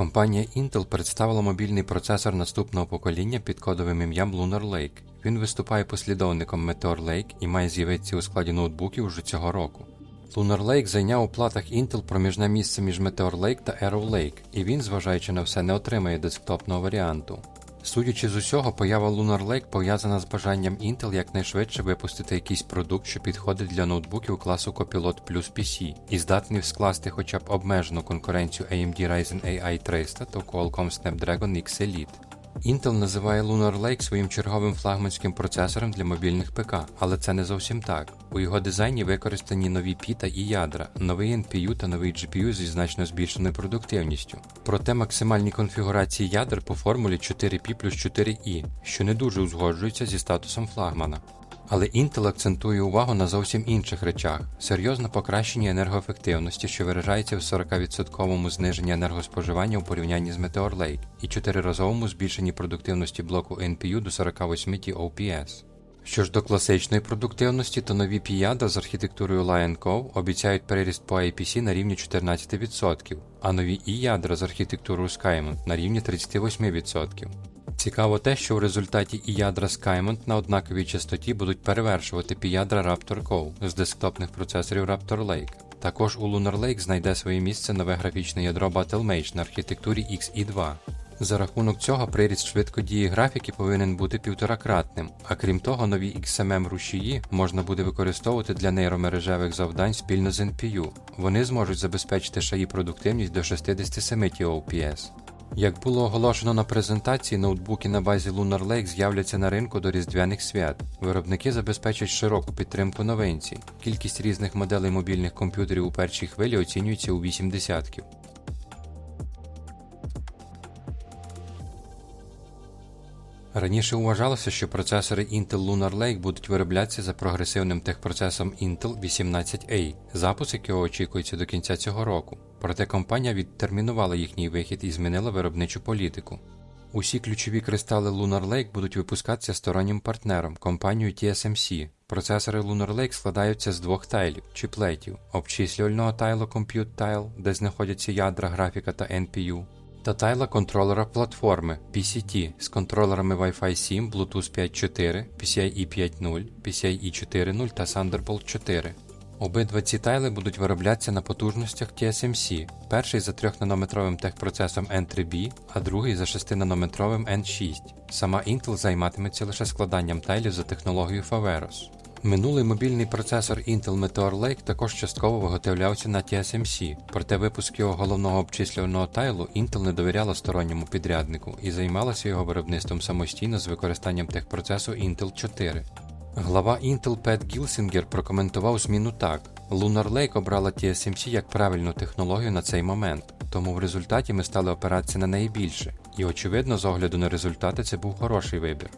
Компанія Intel представила мобільний процесор наступного покоління під кодовим ім'ям Lunar Lake. Він виступає послідовником Meteor Lake і має з'явитися у складі ноутбуків уже цього року. Lunar Lake зайняв у платах Intel проміжне місце між Meteor Lake та Arrow Lake, і він, зважаючи на все, не отримає десктопного варіанту. Судячи з усього, поява Lunar Lake пов'язана з бажанням Intel якнайшвидше випустити якийсь продукт, що підходить для ноутбуків класу Copilot Plus PC і здатний скласти хоча б обмежену конкуренцію AMD Ryzen AI 300 та Qualcomm Snapdragon X Elite. Intel називає Lunar Lake своїм черговим флагманським процесором для мобільних ПК, але це не зовсім так. У його дизайні використані нові піта і ядра, новий NPU та новий GPU зі значно збільшеною продуктивністю. Проте максимальні конфігурації ядер по формулі 4P плюс 4i, що не дуже узгоджується зі статусом флагмана. Але Intel акцентує увагу на зовсім інших речах: серйозне покращення енергоефективності, що виражається в 40% зниженні енергоспоживання у порівнянні з Meteor Lake, і 4-разовому збільшенні продуктивності блоку NPU до 48 TOPS. Що ж до класичної продуктивності, то нові піядра з архітектурою Lion Cove обіцяють переріст по IPC на рівні 14%, а нові і ядра з архітектурою Skymont на рівні 38%. Цікаво те, що в результаті і ядра Skymont на однаковій частоті будуть перевершувати піядра Raptor Cove з десктопних процесорів Raptor Lake. Також у Lunar Lake знайде своє місце нове графічне ядро Battlemage на архітектурі XE2. За рахунок цього приріст швидкодії графіки повинен бути півторакратним, а крім того, нові XMM рушії можна буде використовувати для нейромережевих завдань спільно з NPU. Вони зможуть забезпечити шаї продуктивність до 67 TOPS. Як було оголошено на презентації, ноутбуки на базі Lunar Lake з'являться на ринку до різдвяних свят. Виробники забезпечать широку підтримку новинці. Кількість різних моделей мобільних комп'ютерів у першій хвилі оцінюється у 8 десятків. Раніше вважалося, що процесори Intel Lunar Lake будуть вироблятися за прогресивним техпроцесом Intel 18A, запуск якого очікується до кінця цього року. Проте компанія відтермінувала їхній вихід і змінила виробничу політику. Усі ключові кристали Lunar Lake будуть випускатися стороннім партнером компанією TSMC. Процесори Lunar Lake складаються з двох тайлів чіплетів, обчислювального тайлу Compute Tile, де знаходяться ядра графіка та NPU, та тайла контролера платформи PCT з контролерами Wi-Fi 7, Bluetooth 5.4, PCIe 5.0, PCIe 4.0 та Thunderbolt 4. Обидва ці тайли будуть вироблятися на потужностях TSMC, перший за 3-нанометровим техпроцесом N3B, а другий за 6-нанометровим N6. Сама Intel займатиметься лише складанням тайлів за технологією Faveros. Минулий мобільний процесор Intel Meteor Lake також частково виготовлявся на TSMC, проте випуск його головного обчислювального тайлу Intel не довіряла сторонньому підряднику і займалася його виробництвом самостійно з використанням техпроцесу Intel 4. Глава Intel Пет Гілсінгер прокоментував зміну так: Lunar Lake обрала TSMC як правильну технологію на цей момент, тому в результаті ми стали опиратися на неї більше, і очевидно, з огляду на результати це був хороший вибір.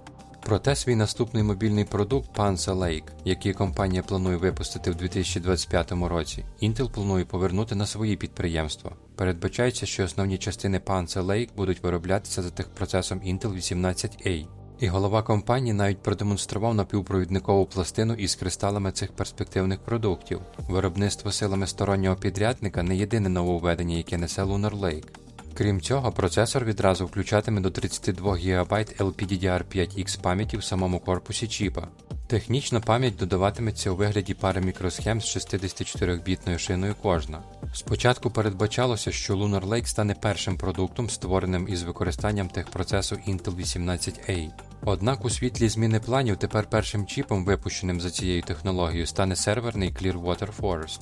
Проте свій наступний мобільний продукт Panzer Lake, який компанія планує випустити в 2025 році, Intel планує повернути на свої підприємства. Передбачається, що основні частини Panzer Lake будуть вироблятися за техпроцесом Intel 18A. І голова компанії навіть продемонстрував напівпровідникову пластину із кристалами цих перспективних продуктів. Виробництво силами стороннього підрядника не єдине нововведення, яке несе Lunar Lake. Крім цього, процесор відразу включатиме до 32 ГБ LPDDR5X пам'яті в самому корпусі чіпа. Технічно пам'ять додаватиметься у вигляді пари мікросхем з 64-бітною шиною кожна. Спочатку передбачалося, що Lunar Lake стане першим продуктом, створеним із використанням техпроцесу Intel 18A. Однак у світлі зміни планів тепер першим чіпом, випущеним за цією технологією, стане серверний Clearwater Forest.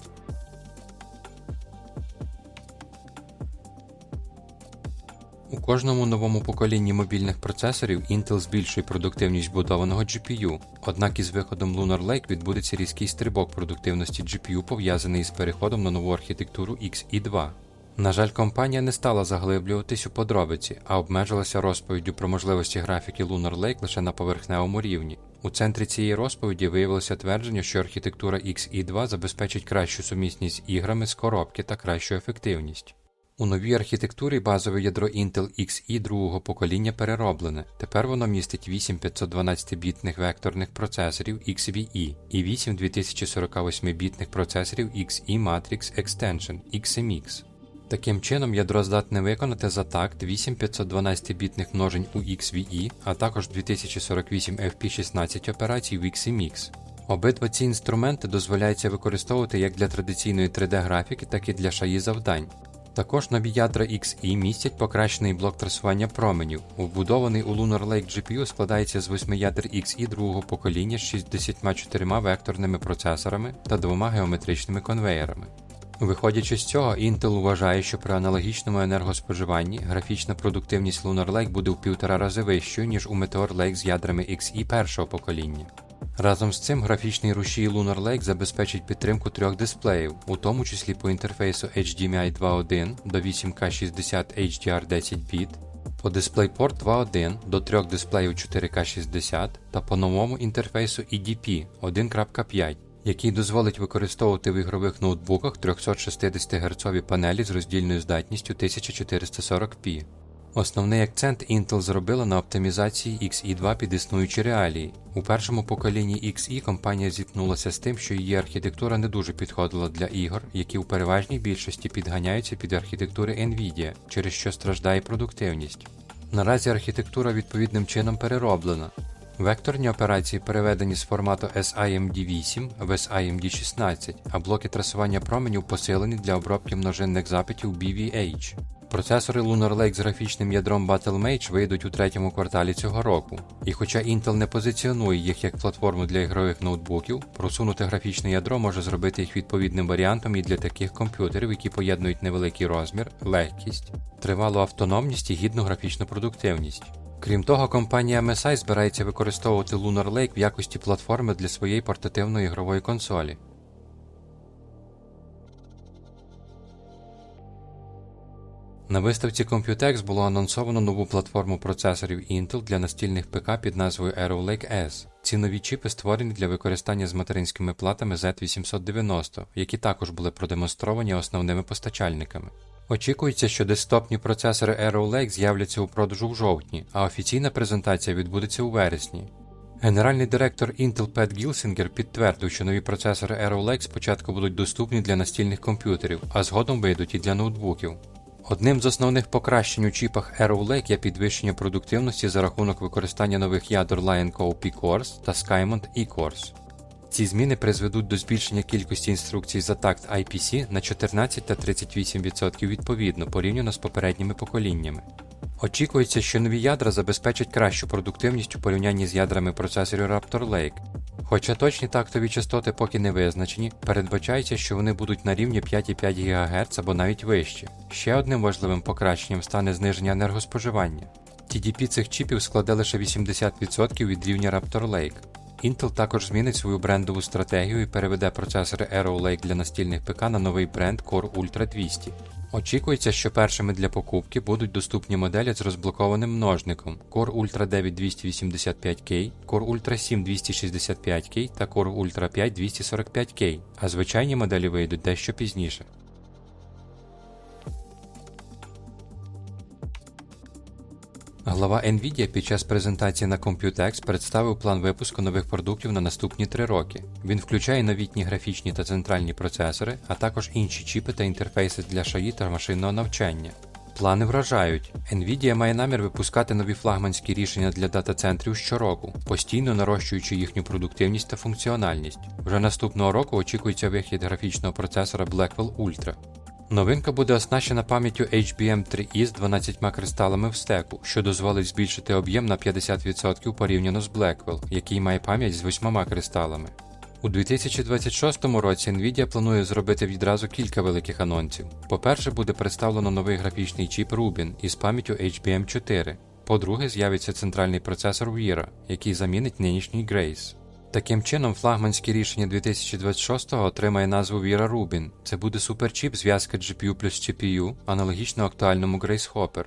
У кожному новому поколінні мобільних процесорів Intel збільшує продуктивність вбудованого GPU, однак із виходом Lunar Lake відбудеться різкий стрибок продуктивності GPU, пов'язаний із переходом на нову архітектуру XE2. На жаль, компанія не стала заглиблюватись у подробиці, а обмежилася розповіддю про можливості графіки Lunar Lake лише на поверхневому рівні. У центрі цієї розповіді виявилося твердження, що архітектура XE2 забезпечить кращу сумісність іграми з коробки та кращу ефективність. У новій архітектурі базове ядро Intel Xe другого покоління перероблене. Тепер воно містить 8 512-бітних векторних процесорів XVE і 8 2048-бітних процесорів XE Matrix Extension XMX. Таким чином, ядро здатне виконати за такт 8 512-бітних множень у XVE, а також 2048 FP16 операцій в XMX. Обидва ці інструменти дозволяється використовувати як для традиційної 3D-графіки, так і для шаї завдань. Також нові ядра XE містять покращений блок трасування променів. Вбудований у Lunar Lake GPU складається з 8 ядер XE другого покоління з 64 векторними процесорами та двома геометричними конвеєрами. Виходячи з цього, Intel вважає, що при аналогічному енергоспоживанні графічна продуктивність Lunar Lake буде в півтора рази вищою, ніж у Meteor Lake з ядрами XE першого покоління. Разом з цим графічний рушій Lunar Lake забезпечить підтримку трьох дисплеїв, у тому числі по інтерфейсу HDMI 2.1 до 8K60 HDR 10 біт, по DisplayPort 2.1 до трьох дисплеїв 4K60 та по новому інтерфейсу EDP 1.5 який дозволить використовувати в ігрових ноутбуках 360 Гц панелі з роздільною здатністю 1440p. Основний акцент Intel зробила на оптимізації XE2 під існуючі реалії. У першому поколінні XE компанія зіткнулася з тим, що її архітектура не дуже підходила для ігор, які у переважній більшості підганяються під архітектури Nvidia, через що страждає продуктивність. Наразі архітектура відповідним чином перероблена. Векторні операції переведені з формату SIMD 8 в SIMD 16, а блоки трасування променів посилені для обробки множинних запитів BVH. Процесори Lunar Lake з графічним ядром Battlemage вийдуть у третьому кварталі цього року. І хоча Intel не позиціонує їх як платформу для ігрових ноутбуків, просунути графічне ядро може зробити їх відповідним варіантом і для таких комп'ютерів, які поєднують невеликий розмір, легкість, тривалу автономність і гідну графічну продуктивність. Крім того, компанія MSI збирається використовувати Lunar Lake в якості платформи для своєї портативної ігрової консолі. На виставці Computex було анонсовано нову платформу процесорів Intel для настільних ПК під назвою Arrow Lake S. Ці нові чіпи створені для використання з материнськими платами Z890, які також були продемонстровані основними постачальниками. Очікується, що десктопні процесори Arrow Lake з'являться у продажу в жовтні, а офіційна презентація відбудеться у вересні. Генеральний директор Intel Пет Гілсінгер підтвердив, що нові процесори Arrow Lake спочатку будуть доступні для настільних комп'ютерів, а згодом вийдуть і для ноутбуків. Одним з основних покращень у чіпах Arrow Lake є підвищення продуктивності за рахунок використання нових ядер Lion Co P-Cores та Skymont E-Cores. Ці зміни призведуть до збільшення кількості інструкцій за такт IPC на 14 та 38% відповідно порівняно з попередніми поколіннями. Очікується, що нові ядра забезпечать кращу продуктивність у порівнянні з ядрами процесорів Raptor Lake. Хоча точні тактові частоти поки не визначені, передбачається, що вони будуть на рівні 5,5 ГГц або навіть вище. Ще одним важливим покращенням стане зниження енергоспоживання. TDP цих чіпів складе лише 80% від рівня Raptor Lake. Intel також змінить свою брендову стратегію і переведе процесори Arrow Lake для настільних ПК на новий бренд Core Ultra 200. Очікується, що першими для покупки будуть доступні моделі з розблокованим множником Core Ultra 9 285K, Core Ultra 7 265K та Core Ultra 5 245K, а звичайні моделі вийдуть дещо пізніше. Глава Nvidia під час презентації на Computex представив план випуску нових продуктів на наступні три роки. Він включає новітні графічні та центральні процесори, а також інші чіпи та інтерфейси для шаї та машинного навчання. Плани вражають. Nvidia має намір випускати нові флагманські рішення для дата-центрів щороку, постійно нарощуючи їхню продуктивність та функціональність. Вже наступного року очікується вихід графічного процесора Blackwell Ultra. Новинка буде оснащена пам'яттю HBM3E з 12 кристалами в стеку, що дозволить збільшити об'єм на 50% порівняно з Blackwell, який має пам'ять з 8 кристалами. У 2026 році Nvidia планує зробити відразу кілька великих анонсів. По-перше, буде представлено новий графічний чіп Rubin із пам'яттю HBM4. По-друге, з'явиться центральний процесор Vera, який замінить нинішній Grace. Таким чином, флагманське рішення 2026-го отримає назву Vera Rubin. Це буде суперчіп зв'язка GPU плюс CPU, аналогічно актуальному Grace Hopper.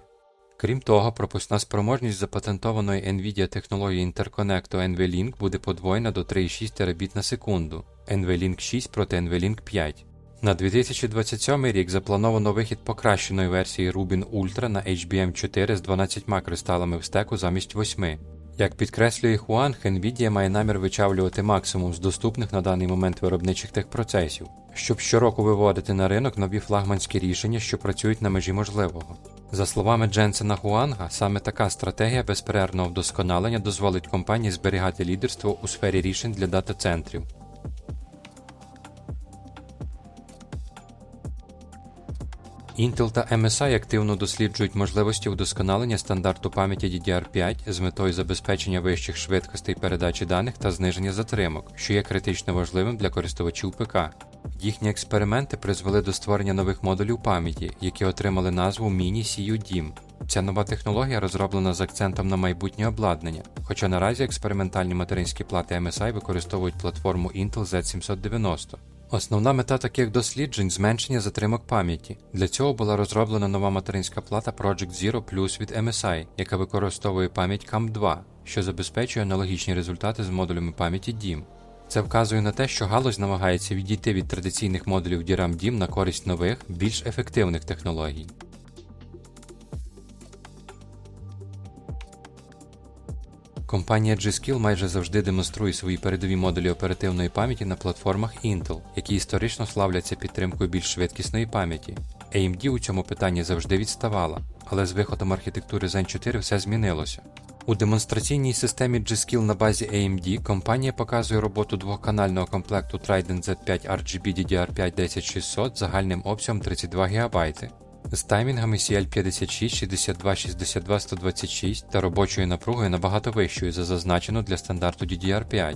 Крім того, пропускна спроможність запатентованої NVIDIA технології інтерконекту NVLink буде подвоєна до 3,6 Терабіт на секунду, NVLink 6 проти NVLink 5. На 2027 рік заплановано вихід покращеної версії Rubin Ultra на HBM4 з 12 кристалами в стеку замість 8. Як підкреслює Хуанг, Nvidia має намір вичавлювати максимум з доступних на даний момент виробничих техпроцесів, щоб щороку виводити на ринок нові флагманські рішення, що працюють на межі можливого. За словами Дженсена Хуанга, саме така стратегія безперервного вдосконалення дозволить компанії зберігати лідерство у сфері рішень для дата-центрів. Intel та MSI активно досліджують можливості удосконалення стандарту пам'яті DDR5 з метою забезпечення вищих швидкостей передачі даних та зниження затримок, що є критично важливим для користувачів ПК. Їхні експерименти призвели до створення нових модулів пам'яті, які отримали назву Mini-CU-DIMM. Ця нова технологія розроблена з акцентом на майбутнє обладнання, хоча наразі експериментальні материнські плати MSI використовують платформу Intel Z790. Основна мета таких досліджень зменшення затримок пам'яті. Для цього була розроблена нова материнська плата Project Zero Plus від MSI, яка використовує пам'ять camp 2 що забезпечує аналогічні результати з модулями пам'яті DIM. Це вказує на те, що галузь намагається відійти від традиційних модулів DRAM DIM на користь нових, більш ефективних технологій. Компанія G-Skill майже завжди демонструє свої передові модулі оперативної пам'яті на платформах Intel, які історично славляться підтримкою більш швидкісної пам'яті. AMD у цьому питанні завжди відставала, але з виходом архітектури Zen 4 все змінилося. У демонстраційній системі G-Skill на базі AMD компанія показує роботу двохканального комплекту Trident Z5 RGB DDR5 10600 загальним обсягом 32 ГБ з таймінгами CL56 62 62 126 та робочою напругою набагато вищою за зазначену для стандарту DDR5.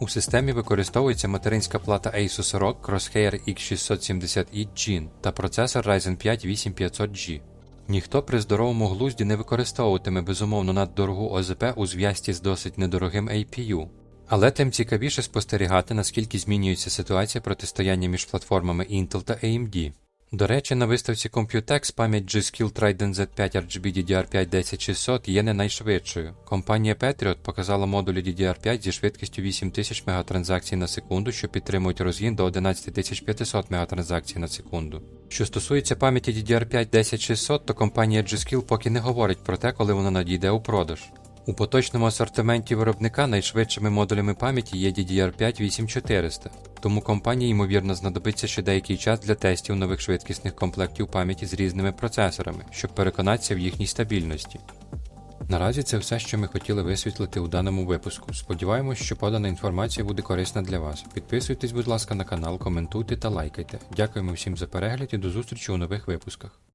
У системі використовується материнська плата Asus ROG Crosshair X670E Gen та процесор Ryzen 5 8500G. Ніхто при здоровому глузді не використовуватиме безумовно наддорогу ОЗП у зв'язці з досить недорогим APU. Але тим цікавіше спостерігати, наскільки змінюється ситуація протистояння між платформами Intel та AMD. До речі, на виставці Computex пам'ять G-Skill Trident Z5 RGB DDR5 10600 є не найшвидшою. Компанія Patriot показала модулі DDR5 зі швидкістю 8000 мегатранзакцій на секунду, що підтримують розгін до 11500 мегатранзакцій на секунду. Що стосується пам'яті DDR5 10600, то компанія G-Skill поки не говорить про те, коли вона надійде у продаж. У поточному асортименті виробника найшвидшими модулями пам'яті є DDR5 8400, тому компанії ймовірно знадобиться ще деякий час для тестів нових швидкісних комплектів пам'яті з різними процесорами, щоб переконатися в їхній стабільності. Наразі це все, що ми хотіли висвітлити у даному випуску. Сподіваємось, що подана інформація буде корисна для вас. Підписуйтесь, будь ласка, на канал, коментуйте та лайкайте. Дякуємо всім за перегляд і до зустрічі у нових випусках.